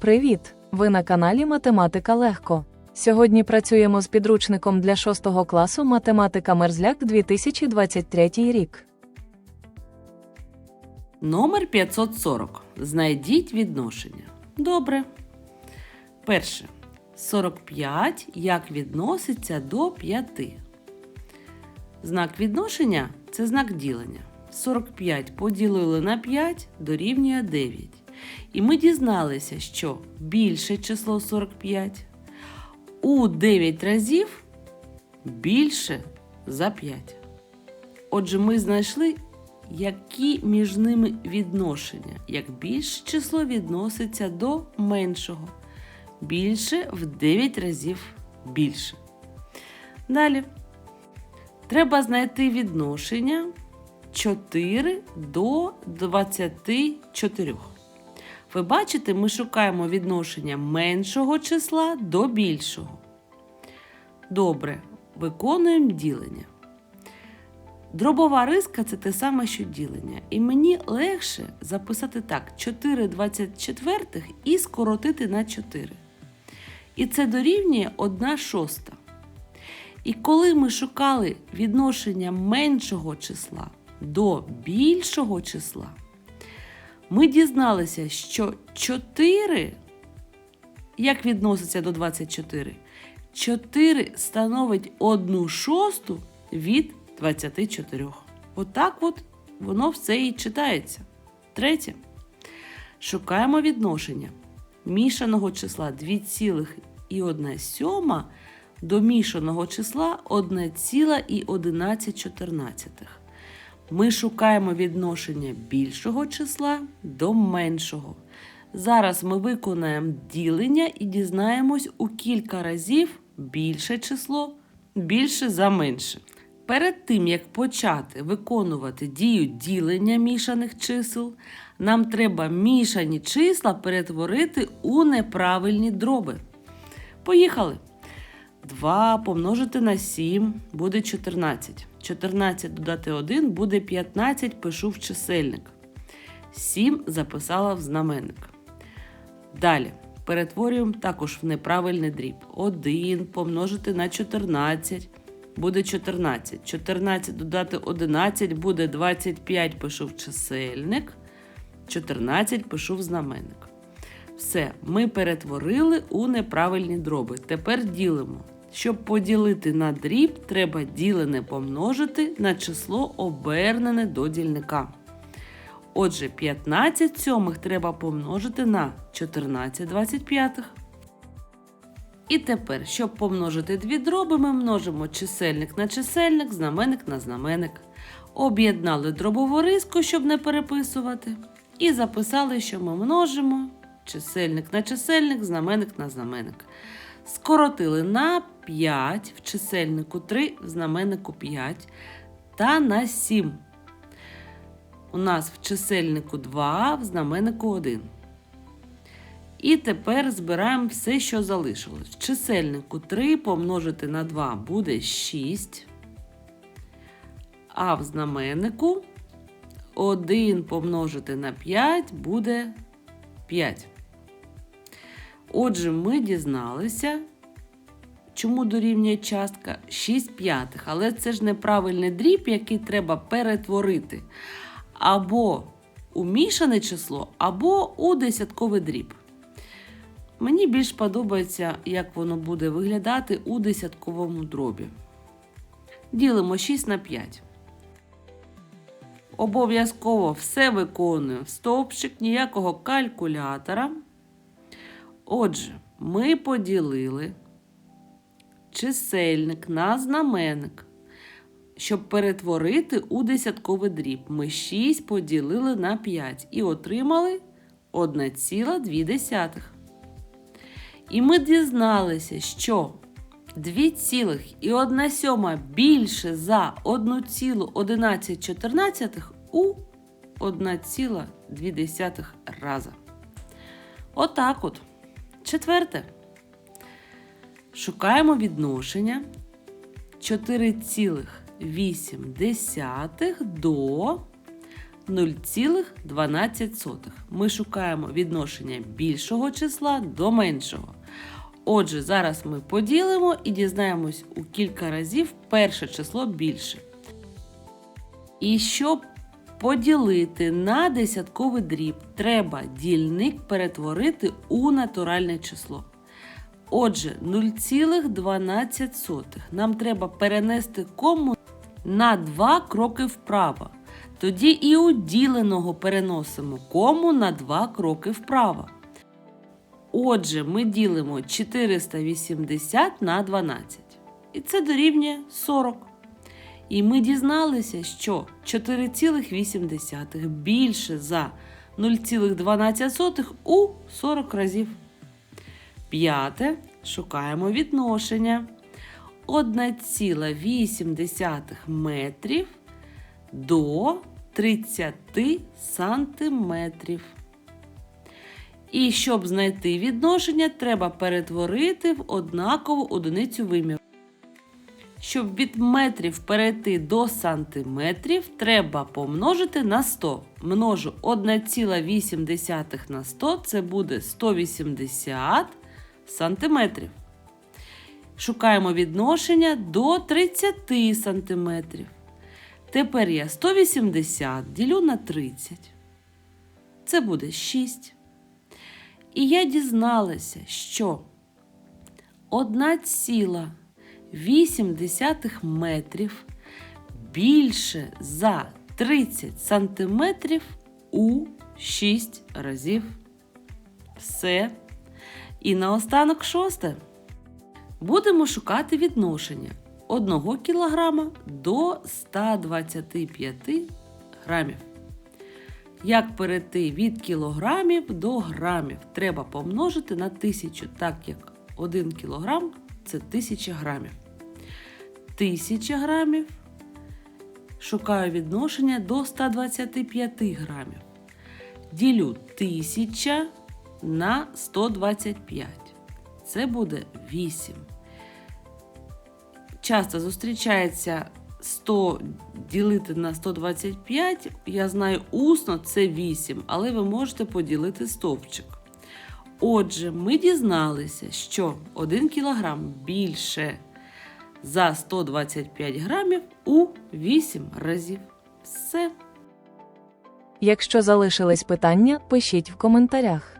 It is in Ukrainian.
Привіт! Ви на каналі Математика Легко. Сьогодні працюємо з підручником для 6 класу Математика Мерзляк 2023 рік. Номер 540. Знайдіть відношення. Добре. Перше. 45 як відноситься до 5. Знак відношення це знак ділення. 45 поділили на 5 дорівнює 9. І ми дізналися, що більше число 45 у 9 разів більше за 5. Отже, ми знайшли, які між ними відношення, як більше число відноситься до меншого. Більше в 9 разів більше. Далі. Треба знайти відношення 4 до 24. Ви бачите, ми шукаємо відношення меншого числа до більшого. Добре, виконуємо ділення. Дробова риска це те саме, що ділення. І мені легше записати так: 4 24 і скоротити на 4. І це дорівнює 1 шоста. І коли ми шукали відношення меншого числа до більшого числа, ми дізналися, що 4, як відноситься до 24, 4 становить 1 шосту від 24. Отак от воно все і читається. Третє. Шукаємо відношення мішаного числа 2,1 до мішаного числа 1,11. Ми шукаємо відношення більшого числа до меншого. Зараз ми виконаємо ділення і дізнаємось у кілька разів більше число більше за менше. Перед тим, як почати виконувати дію ділення мішаних чисел, нам треба мішані числа перетворити у неправильні дроби. Поїхали! 2 помножити на 7 буде 14. 14 додати 1 буде 15, пишу в чисельник. 7 записала в знаменник. Далі перетворюємо також в неправильний дріб. 1 помножити на 14 буде 14. 14 додати 11 буде 25, пишу в чисельник. 14 пишу в знаменник. Все, ми перетворили у неправильні дроби. Тепер ділимо. Щоб поділити на дріб, треба ділене помножити на число обернене до дільника. Отже, 15 сьомих треба помножити на 14 25. І тепер, щоб помножити дві дроби, ми множимо чисельник на чисельник, знаменник на знаменник. Об'єднали дробову риску, щоб не переписувати. І записали, що ми множимо чисельник на чисельник, знаменник на знаменник. Скоротили на 5 в чисельнику 3, в знаменнику 5 та на 7. У нас в чисельнику 2, в знаменнику 1. І тепер збираємо все, що залишилось. В чисельнику 3 помножити на 2 буде 6. А в знаменнику 1 помножити на 5 буде 5. Отже, ми дізналися, чому дорівнює частка 6 п'ятих. Але це ж неправильний дріб, який треба перетворити або у мішане число, або у десятковий дріб. Мені більш подобається, як воно буде виглядати у десятковому дробі. Ділимо 6 на 5. Обов'язково все виконую в стовпчик, ніякого калькулятора. Отже, ми поділили чисельник на знаменник. Щоб перетворити у десятковий дріб, ми 6 поділили на 5 і отримали 1,2. І ми дізналися, що 2,1 більше за 1,1114 у 1,2 раза. Отак от. Четверте. Шукаємо відношення 4,8 до 0,12. Ми шукаємо відношення більшого числа до меншого. Отже, зараз ми поділимо і дізнаємось у кілька разів перше число більше. І щоб поділити на десятковий дріб, треба дільник перетворити у натуральне число. Отже, 0,12 нам треба перенести кому на 2 кроки вправо. Тоді і у діленого переносимо кому на 2 кроки вправо. Отже, ми ділимо 480 на 12. І це дорівнює 40. І ми дізналися, що 4,8 більше за 0,12 у 40 разів. П'яте. Шукаємо відношення. 1,8 метрів до 30 сантиметрів. І щоб знайти відношення, треба перетворити в однакову одиницю виміру. Щоб від метрів перейти до сантиметрів, треба помножити на 100. Множу 1,8 на 100 це буде 180 сантиметрів. Шукаємо відношення до 30 сантиметрів. Тепер я 180 ділю на 30. Це буде 6. І я дізналася, що 1,8 метрів більше за 30 сантиметрів у 6 разів. Все. І наостанок шосте. Будемо шукати відношення 1 кг до 125 грамів. Як перейти від кілограмів до грамів? Треба помножити на 1000, так як 1 кілограм це 1000 грамів. 1000 грамів. Шукаю відношення до 125 грамів. Ділю 1000 на 125. Це буде 8. Часто зустрічається 100 ділити на 125. Я знаю, усно це 8, але ви можете поділити стовпчик. Отже, ми дізналися, що 1 кг більше за 125 грамів у 8 разів. Все. Якщо залишились питання, пишіть в коментарях.